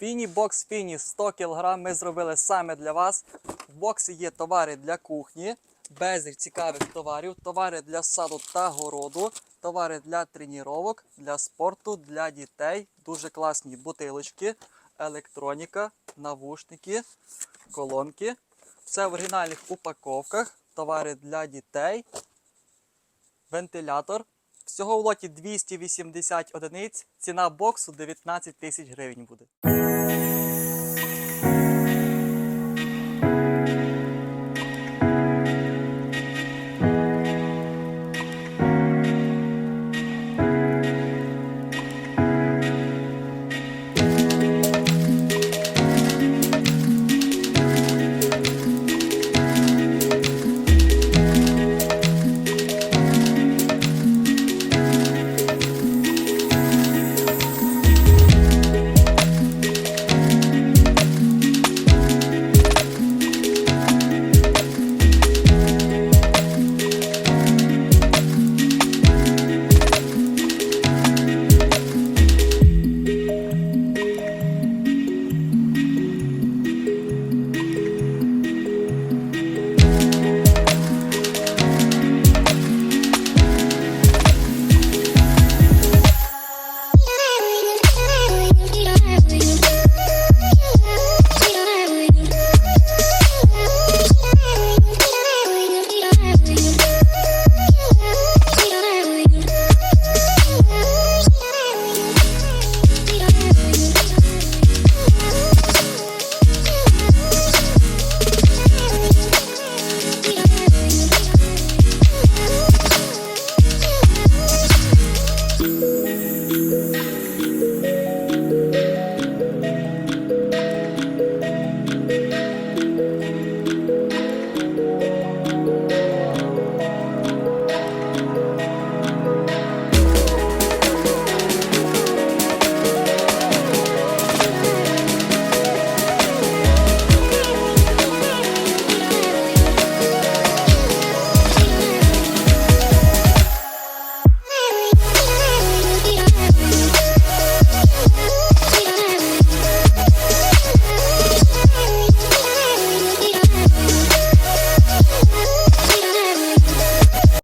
Фіні-бокс Фіні 100 кг ми зробили саме для вас. В боксі є товари для кухні, безліч цікавих товарів, товари для саду та городу, товари для тренувань, для спорту, для дітей. Дуже класні бутилочки, електроніка, навушники, колонки. Все в оригінальних упаковках, товари для дітей, вентилятор. Всього в лоті 280 одиниць. Ціна боксу 19 тисяч гривень буде.